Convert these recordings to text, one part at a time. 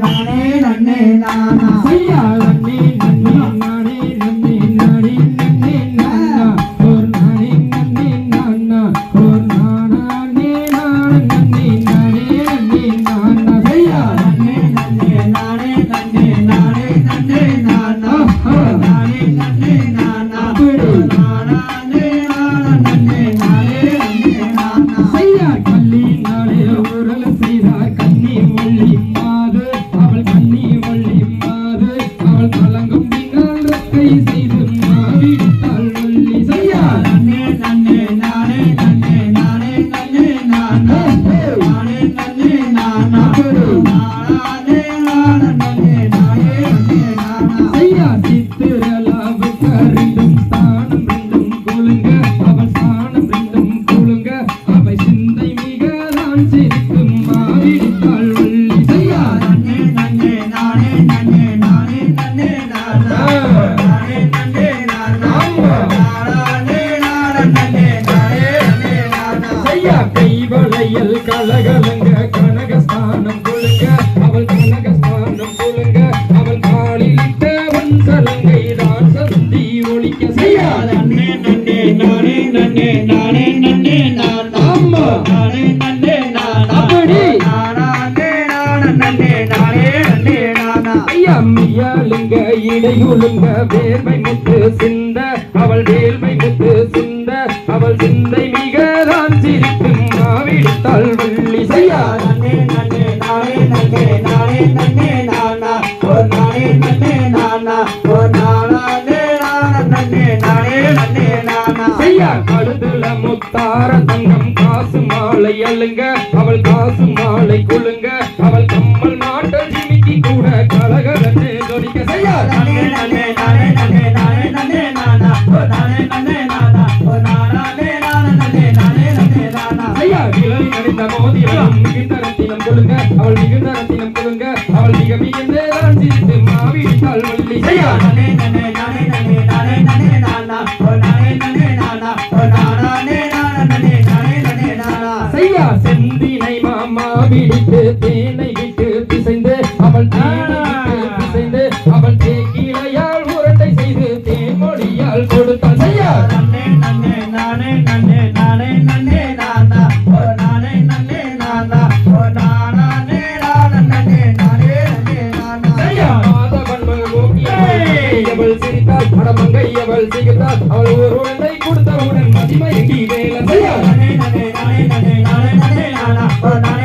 நானே நன்னே நானா? ஐயா நன்னே நன்னே நானே நன்னே நானே நன்னே நானா? ஓர் நானே நன்னே நானா? ஓர் நானே நானே? நன்னே நானே நன்னே நானா? ஐயா நன்னே நன்னே நானே நன்னே நானே நன்னே நானா? நானே நன்னே நானா? அப்படி. நானே நானா? நன்னே நானே நன்னே நானா? ஐயா கள்ளி நாளே உரல் செய்தார் கண்ணி வள்ளி கனகஸ்தானம் குலுங்க அவள் கனகஸ்தானம் குலுங்க அவள் காலிலிட்ட உன் சலங்கை தான் சந்தி ஒழிக்க செய்யா நன்னே நன்னே நானே நன்னே நானே நன்னே நானா ஆமா. நானே நன்னே நானா அப்படி. நானே நானா நன்னே நானே நன்னே நானா ஐயா மியாளுங்க இடையுளுங்க வேர்மை முத்து சிந்த அவள் வேல்மை முத்து சிந்த அவள் சிந்தை மிக சிரிக்கும் மாவிடுத்தாள் வள்ளி செய்யா நன்னே நன்னே நானே நன்னே நானே நன்னே நானா. ஓ நானே நன்னே நானா. ஓ நானே நானா நன்னே நானே நன்னே நானா. ஐயா கழுதுல முத்தார தங்கம் காசு மாலை அழுங்க அவள் காசு மாலை குலுங்க கிளறி நடித்த மோதிரம் மிகுந்த ரத்தினம் கொழுங்க அவள் மிகுந்த ரத்தினம் கொழுங்க அவள் மிக மிகுந்த சிரித்து மாவிட்டாள் வள்ளி நானே நன்னே நானே நன்னே நானே நன்னே நானா? ஓ நானே நன்னே நானா? ஓ நானே நானா நானே நன்னே நானா ஐயா! செந்தினை மாமா பிடித்து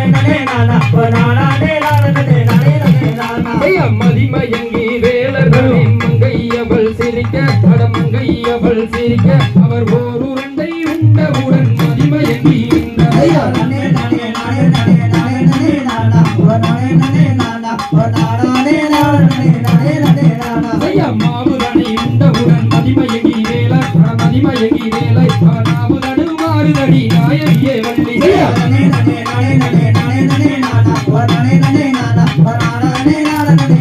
நன்னே நானா ஓ நானே நானா நன்னே நானே நன்னே நானா ஐயா மதிமயங்கி வேலர்களின் மங்கை அவள் சிரிக்க அடமங்கை அவள் சிரிக்க அவர் ஓர் உருண்டை உண்டவுடன் மதிமயங்கி நின்றார். நடுமாறுதடி நாயகியே வள்ளி நானே நானே நானே நானே நானே நானா நானே நானா ஓ நானே நானா நன்னே நானே